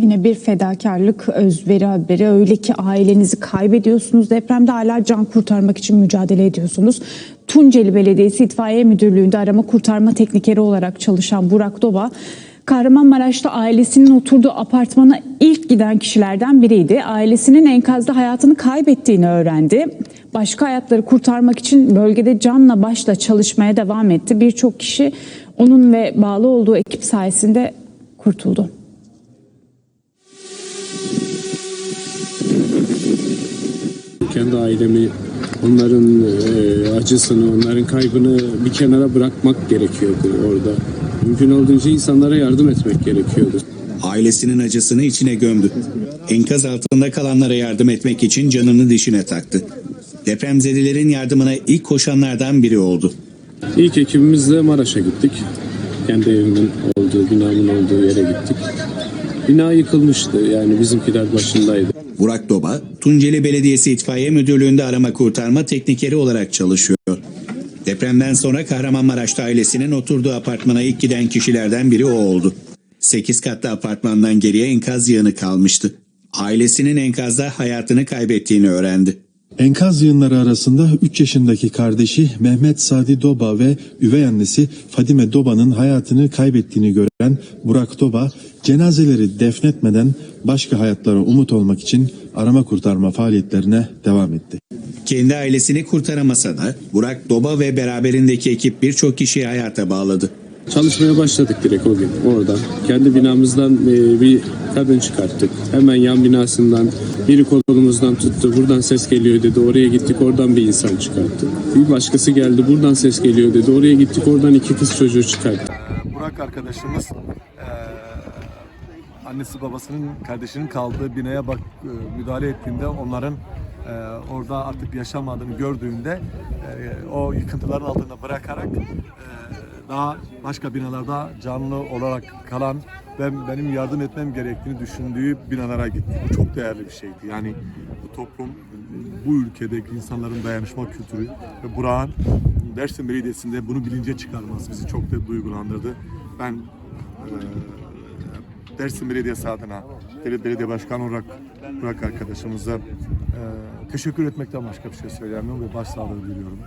Yine bir fedakarlık özveri haberi. Öyle ki ailenizi kaybediyorsunuz. Depremde hala can kurtarmak için mücadele ediyorsunuz. Tunceli Belediyesi İtfaiye Müdürlüğü'nde arama kurtarma teknikeri olarak çalışan Burak Doba, Kahramanmaraş'ta ailesinin oturduğu apartmana ilk giden kişilerden biriydi. Ailesinin enkazda hayatını kaybettiğini öğrendi. Başka hayatları kurtarmak için bölgede canla başla çalışmaya devam etti. Birçok kişi onun ve bağlı olduğu ekip sayesinde kurtuldu. Kendi ailemi, onların e, acısını, onların kaybını bir kenara bırakmak gerekiyordu orada. Mümkün olduğunca insanlara yardım etmek gerekiyordu. Ailesinin acısını içine gömdü. Enkaz altında kalanlara yardım etmek için canını dişine taktı. Depremzedelerin yardımına ilk koşanlardan biri oldu. İlk ekibimizle Maraş'a gittik. Kendi evimin olduğu, binamın olduğu yere gittik. Bina yıkılmıştı yani bizimkiler başındaydı. Burak Doba, Tunceli Belediyesi İtfaiye Müdürlüğü'nde arama kurtarma teknikeri olarak çalışıyor. Depremden sonra Kahramanmaraş'ta ailesinin oturduğu apartmana ilk giden kişilerden biri o oldu. 8 katlı apartmandan geriye enkaz yığını kalmıştı. Ailesinin enkazda hayatını kaybettiğini öğrendi. Enkaz yığınları arasında 3 yaşındaki kardeşi Mehmet Sadi Doba ve üvey annesi Fadime Doba'nın hayatını kaybettiğini gören Burak Doba, cenazeleri defnetmeden başka hayatlara umut olmak için arama kurtarma faaliyetlerine devam etti. Kendi ailesini kurtaramasa da Burak Doba ve beraberindeki ekip birçok kişiyi hayata bağladı. Çalışmaya başladık direkt o gün orada. Kendi binamızdan e, bir kadın çıkarttık. Hemen yan binasından biri kolumuzdan tuttu. Buradan ses geliyor dedi. Oraya gittik oradan bir insan çıkarttık. Bir başkası geldi. Buradan ses geliyor dedi. Oraya gittik oradan iki kız çocuğu çıkarttık. Burak arkadaşımız eee, annesi babasının kardeşinin kaldığı binaya bak e, müdahale ettiğinde onların eee, orada artık yaşamadığını gördüğünde eee, o yıkıntıların altında bırakarak eee, daha başka binalarda canlı olarak kalan ve benim yardım etmem gerektiğini düşündüğü binalara gitti. Bu çok değerli bir şeydi. Yani bu toplum, bu ülkedeki insanların dayanışma kültürü ve Burak'ın Dersim Belediyesi'nde bunu bilince çıkarması bizi çok da duygulandırdı. Ben eee Dersim Belediyesi adına Bel- belediye başkanı olarak Burak arkadaşımıza eee, teşekkür etmekten başka bir şey söyleyemiyorum ve başsağlığı diliyorum.